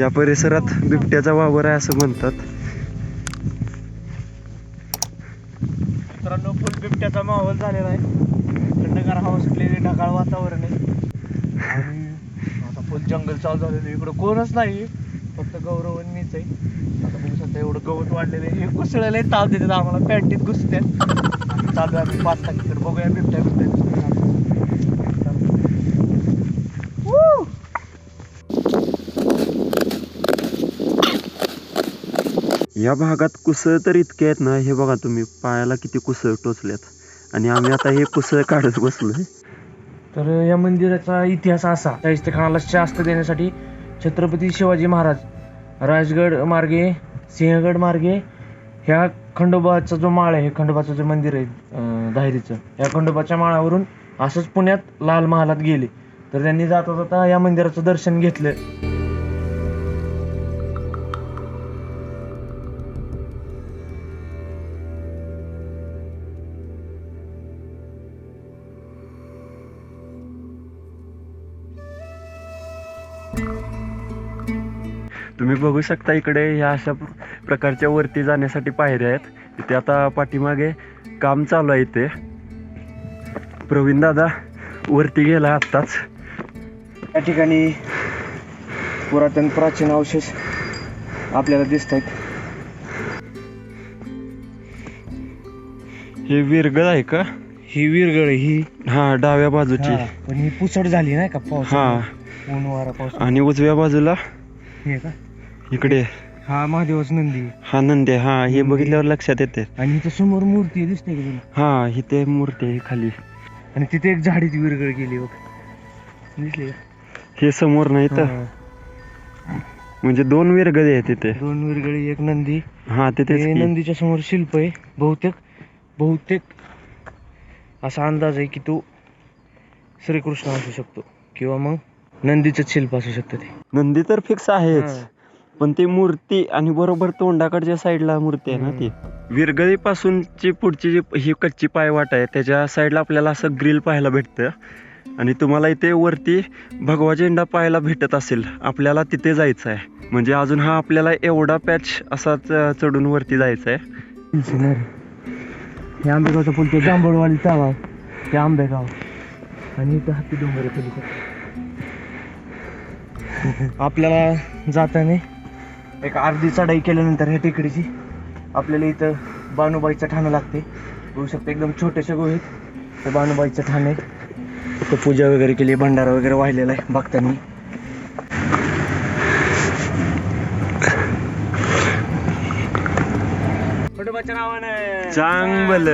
या परिसरात बिबट्याचा वावर आहे असं म्हणतात. मित्रांनो फुल बिबट्याचा माहोल झालेला आहे. थंडगार हवा सुटलेली ढगाळ वातावरण आहे. आणि आता फुल जंगल चालू झालेलं आहे. इकडं कोणच नाही. फक्त गौरव आणि मीच आहे. आता बघू शकता एवढं गवत वाढलेलं आहे. हे कुसळले ताप देतात आम्हाला. पॅन्टीत घुसतात चालू आहे आम्ही पाच तर बघूया बिबट्या बिबट्या या भागात कुसळ तर इतके आहेत ना हे बघा तुम्ही पायाला किती कुसळ टोचल्यात आणि आम्ही आता हे कुसळ काढत बसलोय. तर या मंदिराचा इतिहास असा शाहिस्ते खानाला शास्त्र देण्यासाठी छत्रपती शिवाजी महाराज राजगड मार्गे सिंहगड मार्गे ह्या खंडोबाचा जो माळ आहे खंडोबाचं जे मंदिर आहे दाहिरीचं या खंडोबाच्या माळावरून असंच पुण्यात लाल महालात गेले. तर त्यांनी जाता जाता या मंदिराचं दर्शन घेतलं. तुम्ही बघू शकता इकडे ह्या अशा प्र- प्रकारच्या वरती जाण्यासाठी पायऱ्या आहेत. इथे आता पाठीमागे काम चालू आहे इथे. प्रवीण दादा वरती गेला आत्ताच. या ठिकाणी पुरातन प्राचीन अवशेष आपल्याला दिसत आहेत हे विरगळ आहे का? ही विरगळ ही. हा डाव्या बाजूची. पण ही पुसट झाली नाही का पाऊस हा ऊन वारा पाऊस आणि उजव्या बाजूला हे का? इकडे. हा महादेवाच नंदी. हा नंदी आहे. हा हे बघितल्यावर लक्षात येते. आणि इथं समोर मूर्ती दिसते का तुला? हा इथे मूर्ती आहे खाली. आणि तिथे एक झाडीची विरगळ गेली बघ. दिसली का? हे समोर नाही तर? हा. म्हणजे दोन विरगळे आहेत तिथे. दोन विरगळी एक नंदी. हा तिथेच ते की. नंदीच्या समोर शिल्प आहे बहुतेक बहुतेक असा अंदाज आहे की तो श्रीकृष्ण असू शकतो किंवा मग नंदीचं शिल्प असू शकतं ते. नंदी तर फिक्स आहेच. हा. पण ती मूर्ती आणि बरोबर तोंडाकडच्या साईडला मूर्ती आहे ना ती. विरगळी पासूनची पुढची जी ही कच्ची पायवाट आहे त्याच्या साईडला आपल्याला असं ग्रिल पाहायला भेटतं. आणि तुम्हाला इथे वरती भगवा झेंडा पाहायला भेटत असेल. आपल्याला तिथे जायचं आहे. म्हणजे अजून हा आपल्याला एवढा पॅच असा चढून वरती जायचा आहे. हे आंबेगावचं पूल ते जांभळवाडी ते आंबेगाव. आणि इथं हत्ती डोंगर आपल्याला जाताना एक अर्धी चढाई केल्यानंतर ह्या टेकडीची आपल्याला इथं बानुबाईचं ठाणं लागते. बघू शकता एकदम छोटेसे गुहेत ते बानुबाईचं ठाण आहे. इथं पूजा वगैरे केली भंडारा वगैरे वाहिलेला आहे भक्तांनी. खंडोबाच्या नावानं. चांगल.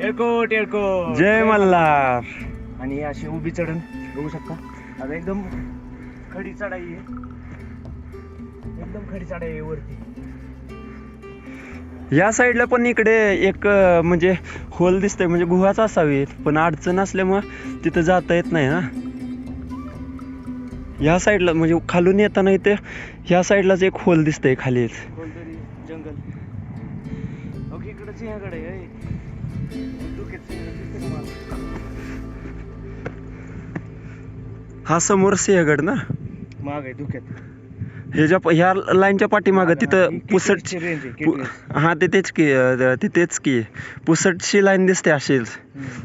एअरकोट एअरकोट जय मल्हार. आणि अशी उभी चढण बघू शकता. आता एकदम खडी चढाई आहे. एकदम खडी चढाई आहे वरती. या साईडला पण इकडे एक म्हणजे होल दिसतंय म्हणजे गुहाच असावी पण अडचण असल्यामुळं तिथं जाता येत नाही ना. या साईडला म्हणजे खालून येताना इथे ह्या साईडलाच एक होल दिसतंय कोणतरी जंगल? हा समोर सिंहगड ना? माग आहे धुक्यात ह्याच्या ह्या लाईनच्या पाठीमागं तिथं पुसट. हा तिथेच की तिथेच की. पुसटची लाईन दिसते अशीच.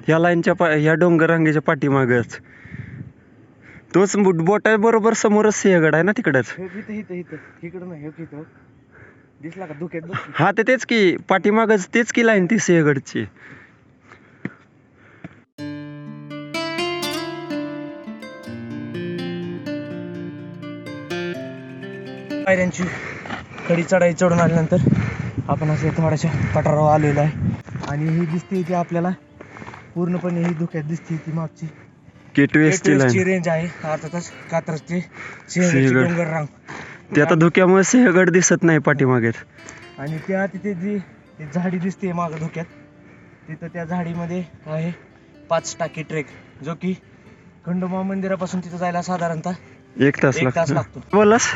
ह्या लाईनच्या पा ह्या डोंगर रांगेच्या पाठीमागच. तोच बोटा बरोबर समोरच सिंहगड आहे ना तिकडच? हे हे. हा ते तेच की पाठीमागच तेच की लाईन ती सिंहगडची. पायऱ्यांची खडी चढाई चढून आल्यानंतर आपण असं थोड्याशा पठारावर आलेलो आहे. आणि ही दिसते इथे आपल्याला. पूर्णपणे ही धुक्यात दिसते ती मागची. केटवेसची रेंज आहे. अर्थातच सिंहगडची सिंहगड. डोंगर रांग. ते आता धुक्यामुळे सिंहगड दिसत नाही पाठीमागेच. आणि त्या तिथे जी ती झाडी दिसते मागं धुक्यात तिथं त्या झाडीमध्ये आहे पाच टाकी ट्रेक जो की खंडोबा मंदिरापासून तिथं जायला साधारणतः एक तास एक तास लागतो. लागतो. बोलास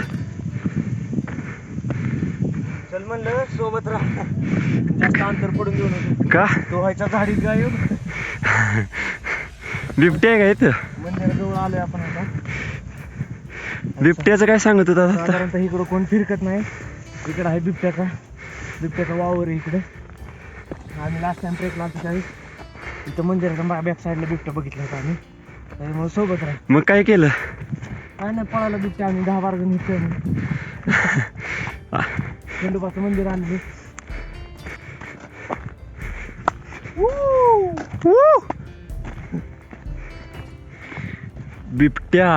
चल म्हणलं सोबत राहा. जास्त अंतर पडून देऊ नको का? तो व्हायचा झाडीत गायब बिबटे आहे का इथं? मंदिराजवळ आलोय आपण आता. बिबट्याचं काय सांगत होता आता? साधारणतः इकडं कोण फिरकत नाही. इकडं आहे बिबट्याचा. बिबट्याचा वावर आहे इकडे. आम्ही लास्ट टाइम ट्रेकला आलतो त्यावेळी. इथं मंदिराच्या बॅक साईडला बिबट्या बघितला होता आम्ही. त्याच्यामुळे सोबत राहील मग काय केलं? काय नाही पळायला बिबट्या आम्ही दहा बारा जण इथे. खंडोबाचं मंदिर आणले बिबट्या.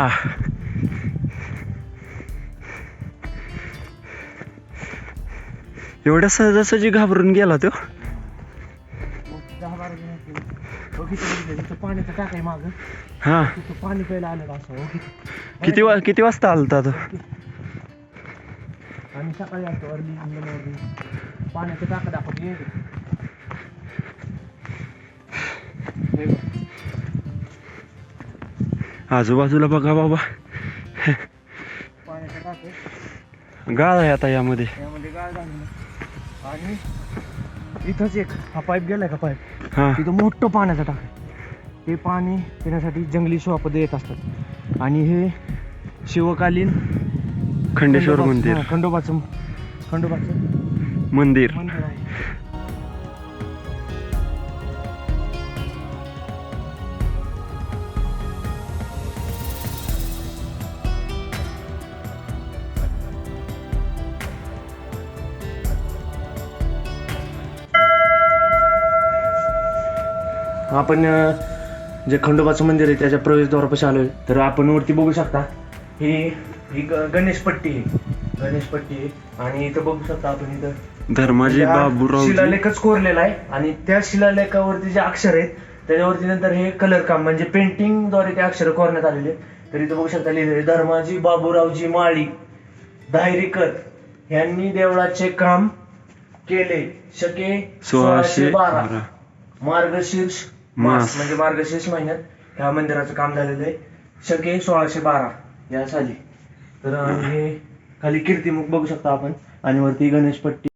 एवढ्या सहजासहजी घाबरून गेला तो. दहा बारा जण होते. हो किती बघितलं तिथं पाण्याचं टाक आहे मागं. हा. तिथं पाणी प्यायला आलेलं असं हो किती किती वा किती वाजता आलता तो? आम्ही सकाळी आलतो अर्ली इन द मॉर्निंग पाण्याचं टाका दाखवत. आजूबाजूला बघा बाबा पाण्याचं टाक. गाळ आहे आता यामध्ये यामध्ये गाळ घालून आणि इथंच एक हा पाईप गेलाय का पाईप हा तिथं मोठं पाण्याचं टाक आहे ते पाणी पिण्यासाठी जंगली शिवापदे येत असतात आणि हे शिवकालीन खंडेश्वर मंदिर. हा, खंडोबाचं खंडोबाचं मंदिर. मंदिर आहे. आपण अं, जे खंडोबाचं मंदिर आहे त्याच्या प्रवेशद्वारापाशी आलोय. तर आपण वरती बघू शकता ही ही ग- गणेशपट्टी आहे गणेशपट्टी आहे आणि इथं बघू शकता आपण इथं. धर्माजी बाबूरावजी. शिलालेखच कोरलेला आहे. आणि त्या शिलालेखावरती जे अक्षर आहेत त्याच्यावरती नंतर हे कलर काम म्हणजे पेंटिंगद्वारे ते अक्षर कोरण्यात आलेले. तर इथं बघू शकता लिहिलेले धर्माजी बाबूरावजी माळी धायरीकर यांनी देवळाचे काम केले. शके सोळाशे बारा. मार्गशीर्ष मास मास. म्हणजे मार्गशीर्ष महिन्यात ह्या मंदिराचं काम झालेलं आहे. शके सोळाशे बारा या साली. तर हे खाली कीर्तिमुख बघू शकता आपण. आणि वरती गणेशपट्टी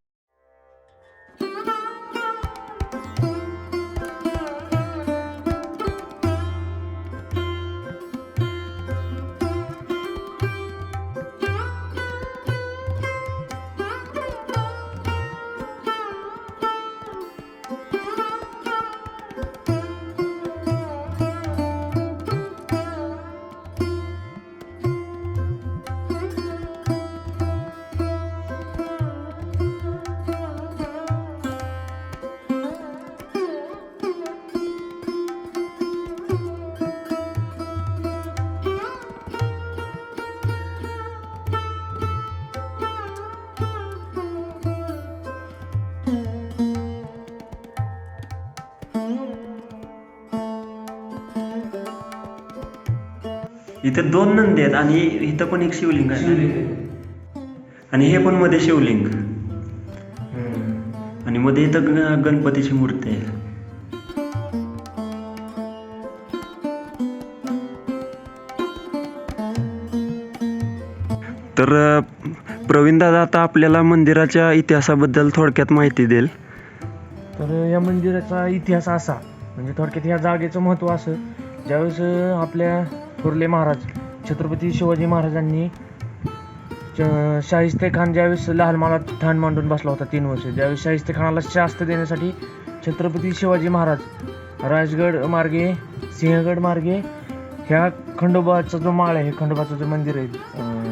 इथे दोन नंदी आहेत आणि इथं पण एक शिवलिंग आहे आणि हे पण मध्ये शिवलिंग. आणि मध्ये इथं गणपतीची मूर्ती आहे. तर अं, प्रवीण दादा आता आपल्याला मंदिराच्या इतिहासाबद्दल थोडक्यात माहिती देईल. तर या मंदिराचा इतिहास असा म्हणजे थोडक्यात ह्या जागेचं महत्त्व असं. ज्यावेळेस आपल्या थोरले महाराज छत्रपती शिवाजी महाराजांनी च- शाहिस्ते खान ज्यावेळेस लाल महालात ठाण मांडून बसला होता तीन वर्ष ज्यावेळेस शाहिस्ते खानाला शास्त्र देण्यासाठी छत्रपती शिवाजी महाराज राजगड मार्गे सिंहगड मार्गे ह्या खंडोबाचा जो माळ आहे खंडोबाचं जे मंदिर आहे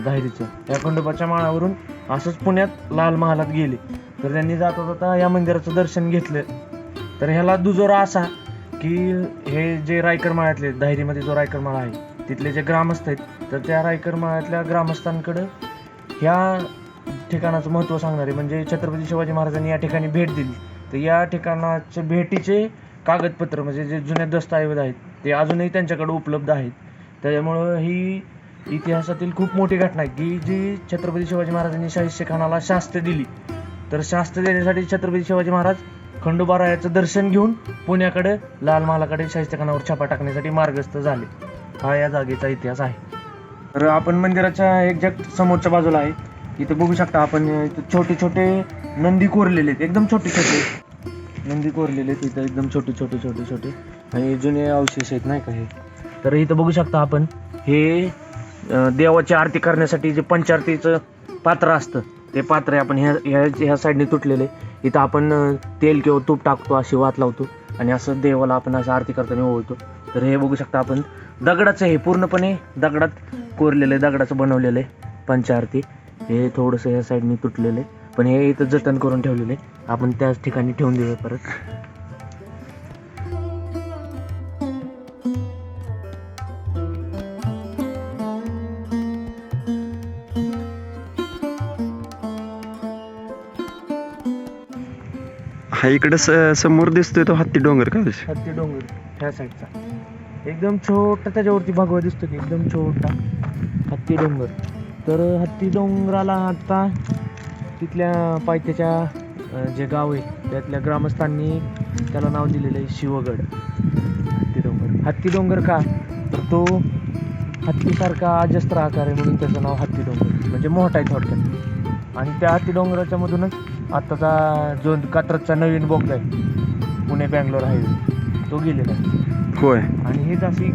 धायरीचं या खंडोबाच्या माळावरून असंच पुण्यात लाल महालात गेले. तर त्यांनी जाता जाता या मंदिराचं दर्शन घेतलं. तर ह्याला दुजोरा असा की हे जे रायकर माळातले धायरीमध्ये जो रायकर माळा आहे तिथले जे ग्रामस्थ आहेत तर त्या रायकर मळ्यातल्या ग्रामस्थांकडं ह्या ठिकाणाचं महत्त्व सांगणारे म्हणजे छत्रपती शिवाजी महाराजांनी या ठिकाणी भेट दिली. तर या ठिकाणाच्या भेटीचे कागदपत्र म्हणजे जे जुने दस्तऐवज आहेत ते अजूनही त्यांच्याकडे उपलब्ध आहेत. त्याच्यामुळं ही इतिहासातील खूप मोठी घटना आहे की जी छत्रपती शिवाजी महाराजांनी शाहिस्ते खानाला शास्त्र दिली. तर शास्त्र देण्यासाठी छत्रपती शिवाजी महाराज खंडोबारायाचं दर्शन घेऊन पुण्याकडे लाल महालाकडे शाहिस्ते खानावर छापा टाकण्यासाठी मार्गस्थ झाले. हा या जागेचा इतिहास आहे. तर आपण मंदिराच्या एक्झॅक्ट समोरच्या बाजूला आहे. इथं बघू शकता आपण इथं छोटे छोटे नंदी कोरलेले आहेत. एकदम छोटे छोटे. नंदी कोरलेले आहेत इथं. एकदम छोटे छोटे छोटे छोटे. आणि जुने अवशेष आहेत नाही का हे. तर इथं बघू शकता आपण हे देवाची आरती करण्यासाठी जे पंचारतीचं पात्र असतं ते पात्र आपण ह्या ह्या ह्या साईडने तुटलेले इथं आपण तेल किंवा तूप टाकतो अशी वात लावतो. आणि असं देवाला आपण असं आरती करताना ओळतो तर हे बघू शकता आपण. दगडाचं हे पूर्णपणे दगडात कोरलेलं आहे दगडाचं बनवलेलं आहे पंचारती हे थोडंसं ह्या साईडने तुटलेलं आहे. पण हे इथं जतन करून ठेवलेलं आहे. आपण त्याच ठिकाणी ठेवून देऊया परत. हा इकडे समोर दिसतोय तो हत्ती डोंगर का? हत्ती डोंगर ह्या साईडचा एकदम छोटा त्याच्यावरती भगवा दिसतो की एकदम छोटा. हत्ती डोंगर. तर हत्ती डोंगराला आता तिथल्या पायथ्याच्या जे गाव आहे त्यातल्या ग्रामस्थांनी त्याला नाव दिलेलं आहे शिवगड. हत्ती डोंगर. हत्ती डोंगर का? तर तो हत्तीसारखा अजस्त्र आकार आहे म्हणून त्याचं नाव हत्ती डोंगर. म्हणजे मोठा आहे थोडक्यात. आणि त्या हत्ती डोंगराच्या मधूनच आत्ताचा जो कात्रजचा नवीन बोगदा आहे पुणे बँगलोर हायवे तो गेलेला आहे. होय. आणि हीच अशी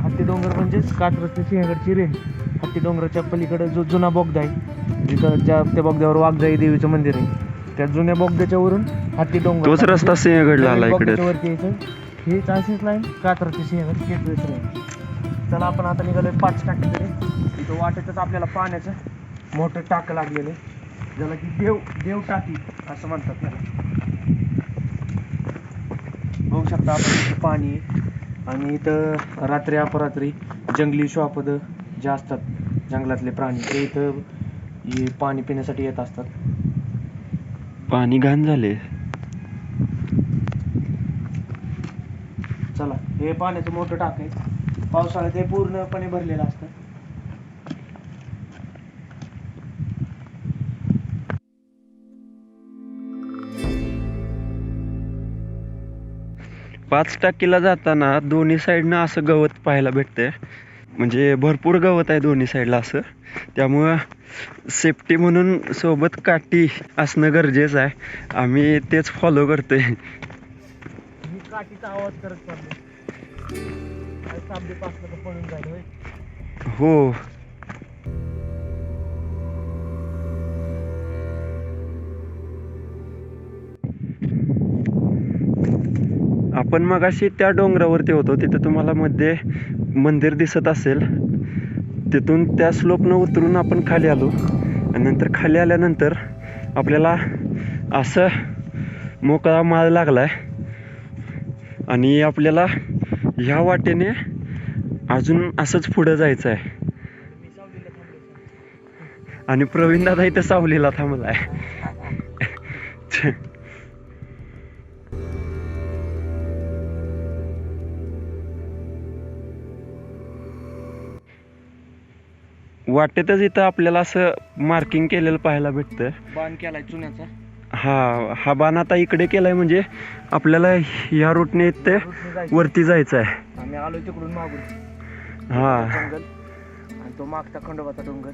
हत्ती डोंगर म्हणजेच कात्रजची सिंहगडची रेंज हत्ती डोंगराच्या पलीकडे जो जुना बोगदा आहे जिथं ज्या त्या बोगद्यावर वाघजाई देवीचं मंदिर आहे. त्या जुन्या बोगद्याच्या वरून हत्ती डोंगर तोच रस्ता सिंहगडला आला इकडे. वरती यायचं. हेच अशीच लाईन कात्रजची सिंहगड गेटवेच रेंज चला आपण आता निघालोय पाच टाकीकडे इथं वाटेतच आपल्याला पाण्याचं मोठं टाकं लागलेलं आहे. ज्याला की देव देव टाकी असं म्हणतात त्याला. बघू शकता आपण पाणी. आणि इथं रात्री अपरात्री जंगली श्वापद जे असतात जंगलातले प्राणी ते इथं हे पाणी पिण्यासाठी येत असतात. पाणी घाण झाले. चला हे पाण्याचं मोठं टाक आहे. पावसाळ्यात हे पूर्णपणे भरलेलं असतं. पाच टाकीला जाताना दोन्ही साईडनं असं गवत पाहायला भेटतंय. म्हणजे भरपूर गवत आहे दोन्ही साईडला असं. त्यामुळं सेफ्टी म्हणून सोबत काठी असणं गरजेचं आहे. आम्ही तेच फॉलो करतोय. काठीचा आवाज करत हो. आपण मगाशी त्या डोंगरावरती होतो तिथे तुम्हाला मध्ये मंदिर दिसत असेल. तिथून त्या स्लोपनं उतरून आपण खाली आलो. आणि नंतर खाली आल्यानंतर आपल्याला असं मोकळा माळ लागलाय. आणि आपल्याला ह्या वाटेने अजून असंच पुढं जायचं आहे आणि प्रवीण दादा इथं सावलीला थांबलाय. वाटेतच इथं आपल्याला असं मार्किंग केलेलं पाहायला भेटतं बाण केलाय चुन्याचा. हा हा बाण आता इकडे केलाय म्हणजे आपल्याला ह्या रूटने इथे जायचं. वरती जायचं आहे आम्ही आलोय तिकडून मागून. हा. जंगल आणि तो मागचा खंडोबाचा डोंगर.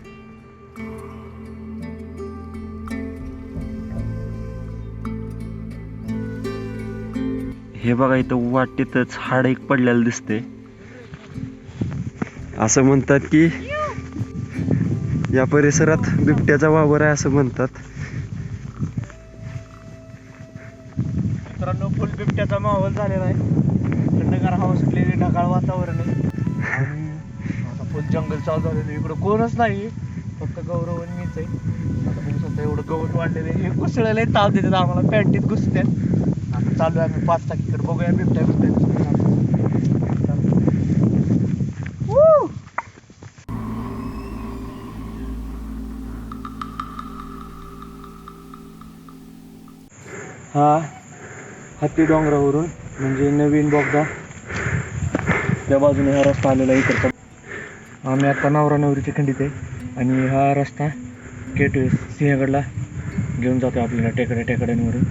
हे बघा इथं वाटेतच हाड एक पडलेलं दिसते असं म्हणतात की या परिसरात बिबट्याचा वावर आहे असं म्हणतात. मित्रांनो फुल बिबट्याचा माहोल झालेला आहे. थंडगार हवा सुटलेली ढगाळ वातावरण आहे. आणि आता फुल जंगल चालू झालेलं आहे. इकडं कोणच नाही. फक्त गौरव आणि मीच आहे. आता बघू शकता एवढं गवत वाढलेलं आहे. हे घुसळ्याला ताप देतात आम्हाला. पॅन्टीत घुसतात आता चालू आहे आम्ही पाच टाकीकडे बघूया बिबट्या बिबट्या हा हत्ती डोंगरावरून म्हणजे नवीन बोगदा. त्या बाजूने हा रस्ता आलेला आहे इकडचा. आम्ही आता नवरा नवरीच्या खंडीत आहे. आणि हा रस्ता केट सिंहगडला घेऊन जातो आपल्याला टेकड्या टेकड्यांवरून.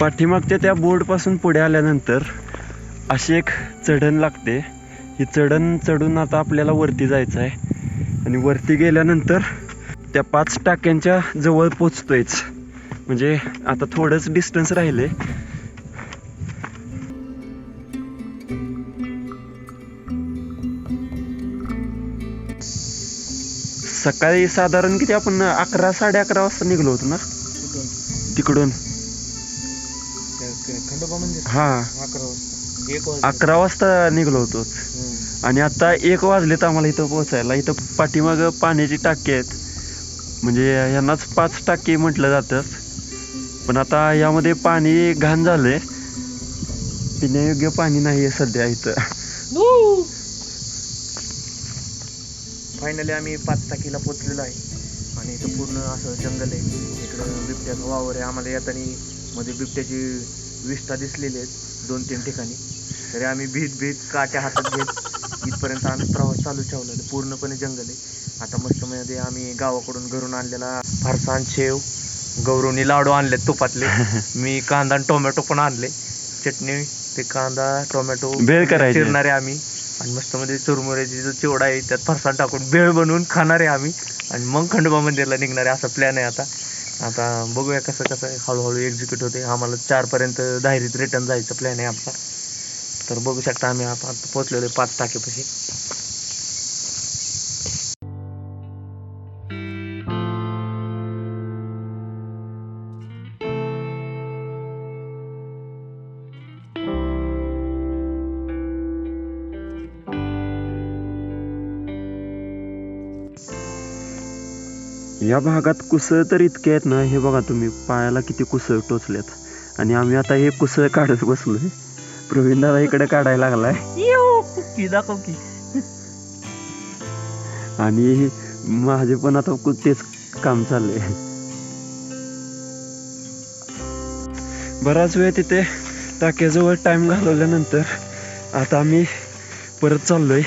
पाठीमागच्या त्या बोर्डपासून पुढे आल्यानंतर अशी एक चढण लागते. ही चढण चढून आता आपल्याला वरती जायचं आहे. आणि वरती गेल्यानंतर त्या पाच टाक्यांच्या जवळ पोचतोयच. म्हणजे आता थोडंच डिस्टन्स राहिले. सकाळी साधारण किती? आपण अकरा साडे अकरा वाजता निघलो होतो ना? तिकडून. हा. अकरा वाजता निघलो होतो. आणि आता एक वाजलेत आम्हाला इथं पोहोचायला. इथं पाठीमागं पाण्याची टाकी आहेत. म्हणजे यांनाच पाच टाकी म्हटलं जातं. पण आता यामध्ये पाणी घाण झालंय. पिण्यायोग्य पाणी नाही आहे सध्या इथं. फायनली आम्ही पाच टाकीला पोचलेलो आहे. आणि इथं पूर्ण असं जंगल आहे. इकडं बिबट्याचा वावर आहे. आम्हाला येताना मध्ये बिबट्याची विष्ठा दिसलेली आहेत. दोन तीन ठिकाणी. तरी आम्ही भीत भीत काट्या हातात घेत इथपर्यंत आम्ही प्रवास चालू ठेवलेला पूर्णपणे जंगल आहे. आता मस्त मध्ये आम्ही गावाकडून घरून आणलेला फरसाण शेव गौरवनी लाडू आणलेत तुपातले. मी कांदा आणि टोमॅटो पण आणले. चटणी ते कांदा टोमॅटो भेळ करायची. चिरणारे आम्ही. आणि मस्त मध्ये चुरमुऱ्याची जो चिवडा आहे त्यात फरसाण टाकून भेळ बनवून खाणारे आम्ही. आणि मग खंडोबा मंदिरला निघणारे असा प्लॅन आहे आता. आता बघूया कसं कसं हळूहळू एक्झिक्यूट होते. आम्हाला चारपर्यंत दाहेरीत रिटर्न जायचं प्लॅन आहे आमचा. तर बघू शकता आम्ही आता पोहोचलेलो आहे पाच टाकेपाशी या भागात कुसळ तर इतके आहेत ना हे बघा तुम्ही पायाला किती कुसळ टोचल्यात आणि आम्ही आता हे कुसळ काढत बसलो आहे प्रवीण दादा इकडे काढायला लागलाय. दाखव की. आणि माझे पण आता तेच काम चाललंय. बराच वेळ तिथे टाक्याजवळ टाइम घालवल्यानंतर आता आम्ही परत चाललोय.